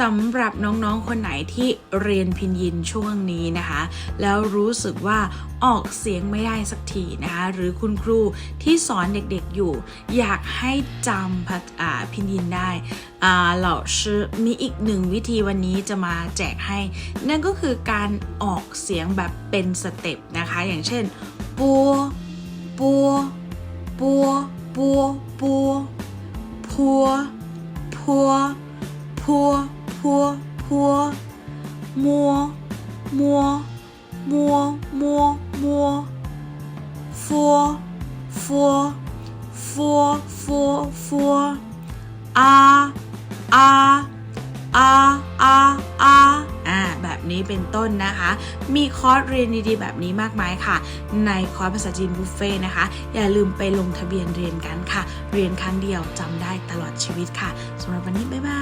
สำหรับน้องๆ คนไหนที่เรียนพินยินช่วงนี้นะคะ แล้วรู้สึกว่าออกเสียงไม่ได้สักทีนะคะ หรือคุณครูที่สอนเด็กๆอยู่ อยากให้จำพินยินได้เหล่าชื่อมีอีกหนึ่งวิธีวันนี้จะมาแจกให้ นั่นก็คือการออกเสียงแบบเป็นสเต็ปนะคะ อย่างเช่นปัวปัวปัวปัวปัวพัวพัว พัวพัวพัวมัวมัวมัวมัวมัวฟัวฟัวฟัวฟัวฟัวอาอาอาอาอาอ่าแบบนี้เป็นต้นนะคะ มีคอร์สเรียนดีๆ แบบนี้มากมายค่ะ ในคอร์สภาษาจีนบุฟเฟ่ต์นะคะ อย่าลืมไปลงทะเบียนเรียนกันค่ะ เรียนครั้งเดียวจำได้ตลอดชีวิตค่ะสำหรับวันนี้ บ๊ายบาย